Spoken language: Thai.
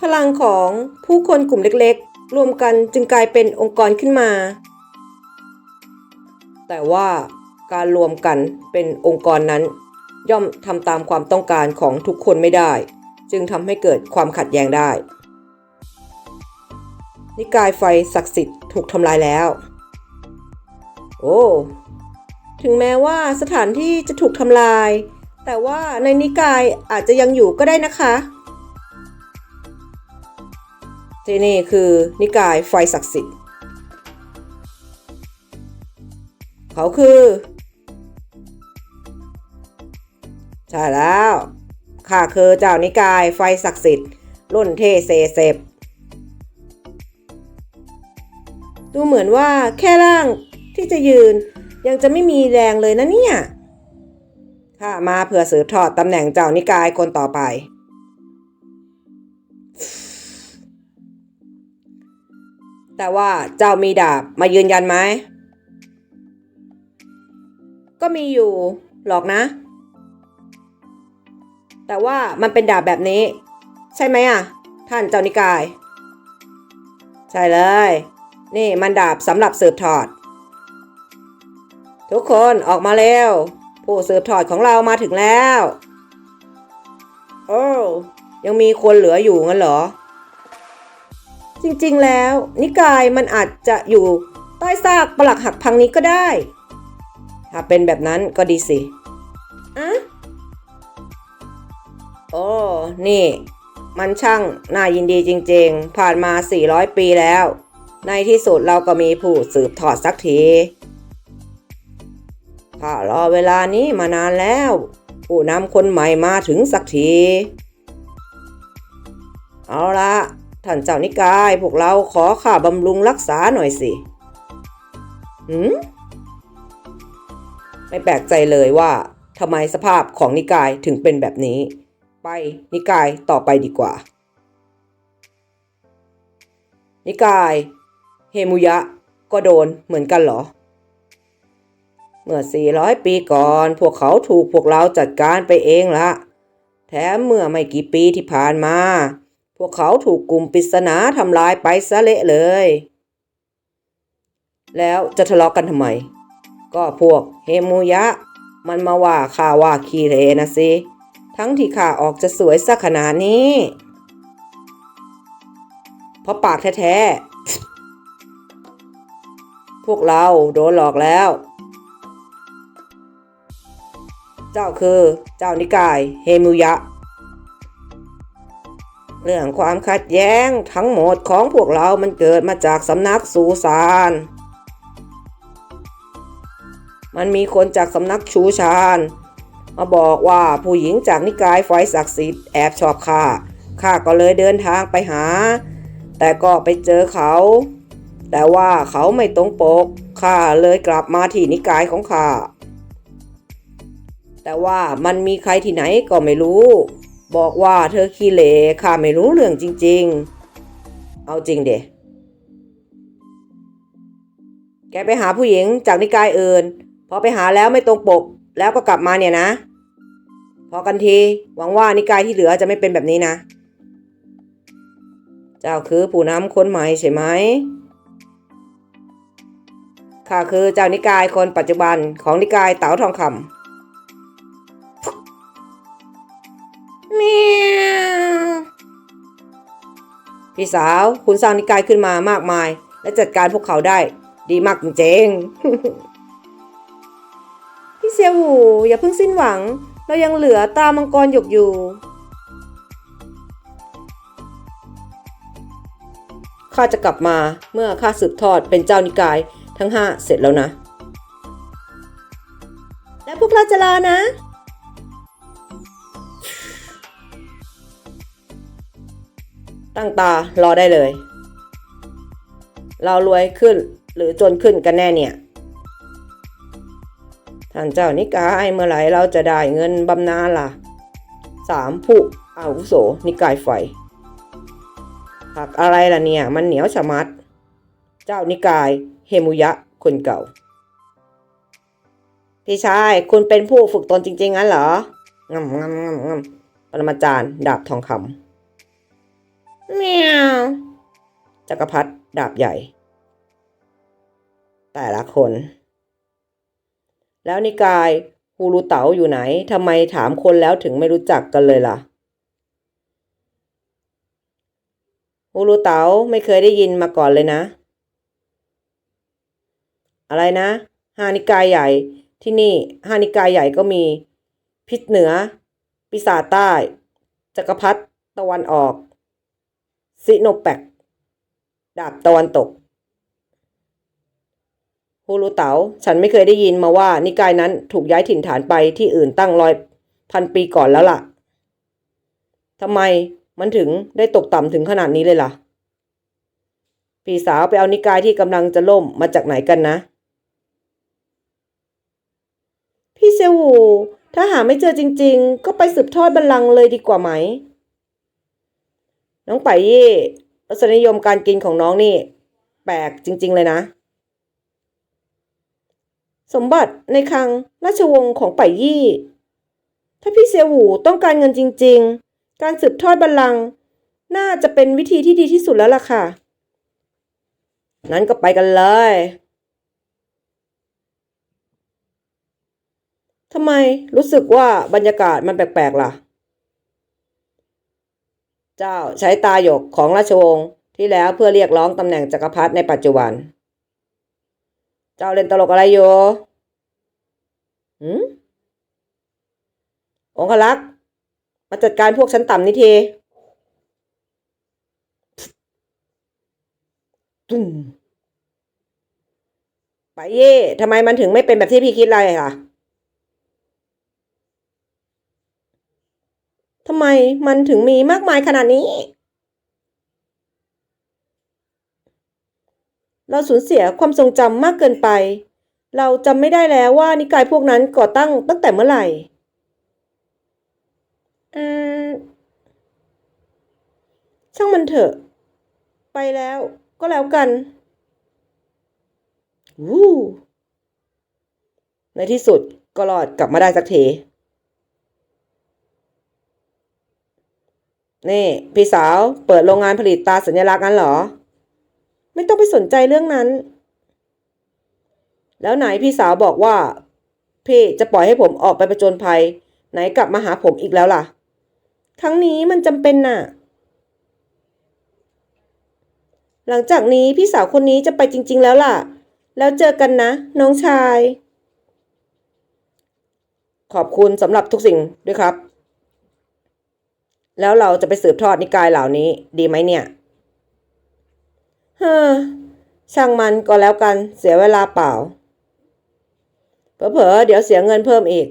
พลังของผู้คนกลุ่มเล็กๆ รวมกันจึงกลายเป็นองค์กรขึ้นมา แต่ว่าการรวมกันเป็นองค์กรนั้น ย่อมทำตามความต้องการของทุกคนไม่ได้ จึงทำให้เกิดความขัดแย้งได้ นิกายไฟศักดิ์สิทธิ์ถูกทำลายแล้ว โอ้ถึงแม้ว่าสถานที่จะถูกทำลาย แต่ว่าในนิกายอาจจะยังอยู่ก็ได้นะคะ ที่นี่คือนิกายไฟศักดิ์สิทธิ์ เขาคือ ใช่แล้วข้าคือเจ้านิกายไฟศักดิ์สิทธิ์ รุ่นเทเซเซบดูเหมือนว่าแค่ร่างที่จะยืนยังจะไม่มีแรงเลยนะเนี่ย ข้ามาเพื่อสืบทอดตำแหน่งเจ้านิกายคนต่อไป แต่ว่าเจ้ามีดาบมายืนยันไหม ก็มีอยู่ หรอกนะ แต่ว่ามันเป็นดาบแบบนี้ ใช่ไหมอะ ท่านเจ้านิกาย ใช่เลย นี่มันดาบสำหรับสืบทอด ทุกคนออกมาเร็ว ผู้สืบทอดของเรามาถึงแล้ว โอ้ยังมีคนเหลืออยู่งั้นเหรอ จริงๆ แล้ว นิกายมันอาจจะอยู่ใต้ซากปลักหักพังนี้ก็ได้ ถ้าเป็นแบบนั้นก็ดีสิอะโอ้นี่ มันช่างน่ายินดีจริงๆ ผ่านมา 400 ปีแล้ว ในที่สุดเราก็มีผู้สืบทอดสักทีข้ารอเวลานี้มานานแล้ว ผู้นำคนใหม่มาถึงสักที เอาละ ท่านเจ้านิกาย พวกเราขอค่าบำรุงรักษาหน่อยสิหืมไม่แปลกใจเลยว่าทำไมสภาพของนิกายถึงเป็นแบบนี้ ไปนิกายต่อไปดีกว่า นิกาย เฮมุยะก็โดนเหมือนกันเหรอ เมื่อ 400 ปีก่อน พวกเขาถูกพวกเราจัดการไปเองละ แถมเมื่อไม่กี่ปีที่ผ่านมา พวกเขาถูกกลุ่มปริศนาทำลายไปซะเละเลย แล้วจะทะเลาะกันทำไม ก็พวกเฮมุยะ มันมาว่าข้าว่าคีเรนะสิ ทั้งที่ข้าออกจะสวยสักขนาดนี้ เพราะปากแท้ๆ พวกเราโดนหลอกแล้ว เจ้าคือเจ้านิกายเฮมุยะ เรื่องความขัดแย้งทั้งหมดของพวกเรามันเกิดมาจากสำนักสูสานมันมีคนจากสำนักชูชาญมาบอกว่าผู้หญิงจากนิกายไฟศักดิ์สิทธิ์แอบชอบข้าข้าก็เลยเดินทางไปหา แต่ก็ไปเจอเขา แต่ว่าเขาไม่ตรงปกข้าเลยกลับมาที่นิกายของข้าแต่ว่ามันมีใครที่ไหนก็ไม่รู้ บอกว่าเธอขี้เหร่ข้าไม่รู้เรื่องจริง ๆ เอาจริงเดะแกไปหาผู้หญิงจากนิกายอื่น พอไปหาแล้วไม่ตรงปก แล้วก็กลับมาเนี่ยนะ พอกันที หวังว่านิกายที่เหลือจะไม่เป็นแบบนี้นะ เจ้าคือผู้นำคนใหม่ใช่ไหมข้าคือเจ้านิกายคนปัจจุบันของนิกายเต๋าทองคำ พี่สาวคุณสร้างนิกายขึ้นมามากมาย และจัดการพวกเขาได้ ดีมากจริงๆพี่เซียวหูอย่าเพิ่งสิ้นหวัง เรายังเหลือตามังกรหยกอยู่ ข้าจะกลับมาเมื่อข้าสืบทอดเป็นเจ้านิกายทั้งห้าเสร็จแล้วนะ และพวกเราจะรอนะ ตั้งตารอได้เลย เรารวยขึ้นหรือจนขึ้นกันแน่เนี่ย ท่านเจ้านิกายเมื่อไหร่เราจะได้เงินบำนาญล่ะสามผู้อาวุโสนิกายไฟผักอะไรล่ะเนี่ย มันเหนียวชะมัด เจ้านิกายเฮมุยะคนเก่า พี่ชายคุณเป็นผู้ฝึกตนจริง ๆ งั้นเหรองำงำงำงำปรมาจารย์ดาบทองคำ แมวจักรพรรดิดาบใหญ่ แต่ละคน แล้วนิกายฮูรูเต๋าอยู่ไหนทำไมถามคนแล้วถึงไม่รู้จักกันเลยล่ะฮูรูเต๋าไม่เคยได้ยินมาก่อนเลยนะ อะไรนะห้านิกายใหญ่ที่นี่ห้านิกายใหญ่ก็มี พิษเหนือปีศาจใต้ จักรพรรดิตะวันออก ซิโนแปกดาบตะวันตกฮูรูเต๋าฉันไม่เคยได้ยินมาว่า นิกายนั้นถูกย้ายถิ่นฐานไปที่อื่นตั้งร้อยพันปีก่อนแล้วล่ะทำไมมันถึงได้ตกต่ำถึงขนาดนี้เลยล่ะ พี่สาวไปเอานิกายที่กำลังจะล่มมาจากไหนกันนะ พี่เซวูถ้าหาไม่เจอจริง ๆ ก็ไปสืบทอดบัลลังก์เลยดีกว่าไหม น้องไปเย่รสนิยมการกินของน้องนี่ แปลกจริง ๆ เลยนะ สมบัติในคลังราชวงศ์ของไปยี่ ถ้าพี่เซียหูต้องการเงินจริง ๆ การสืบทอดบัลลังก์น่าจะเป็นวิธีที่ดีที่สุดแล้วล่ะค่ะ นั้นก็ไปกันเลยทำไมรู้สึกว่าบรรยากาศมันแปลกๆล่ะ เจ้าใช้ตาหยกของราชวงศ์ที่แล้วเพื่อเรียกร้องตำแหน่งจักรพรรดิในปัจจุบัน เจ้าเล่นตลกอะไรอยู่หืมองคลักษ์มาจัดการพวกชั้นต่ำนี่ทีตุ้มไปเย่ทำไมมันถึงไม่เป็นแบบที่พี่คิดเลยล่ะ ทำไมมันถึงมีมากมายขนาดนี้ เราสูญเสียความทรงจำมากเกินไป เราจำไม่ได้แล้วว่านิกายพวกนั้นก่อตั้งตั้งแต่เมื่อไหร่อืมช่างมันเถอะ ไปแล้วก็แล้วกันวู้ในที่สุดก็รอดกลับมาได้สักที นี่พี่สาวเปิดโรงงานผลิตตาสัญลักษณ์งั้นเหรอ ไม่ต้องไปสนใจเรื่องนั้น แล้วไหนพี่สาวบอกว่า พี่จะปล่อยให้ผมออกไปประจนภัย ไหนกลับมาหาผมอีกแล้วล่ะ ครั้งนี้มันจำเป็นน่ะ หลังจากนี้พี่สาวคนนี้จะไปจริง ๆ แล้วล่ะ แล้วเจอกันนะ น้องชาย ขอบคุณสำหรับทุกสิ่งด้วยครับ แล้วเราจะไปสืบทอดนิกายเหล่านี้ ดีไหมเนี่ยเฮ้อช่างมันก็แล้วกันเสียเวลาเปล่า เผลอๆเดี๋ยวเสียเงินเพิ่มอีก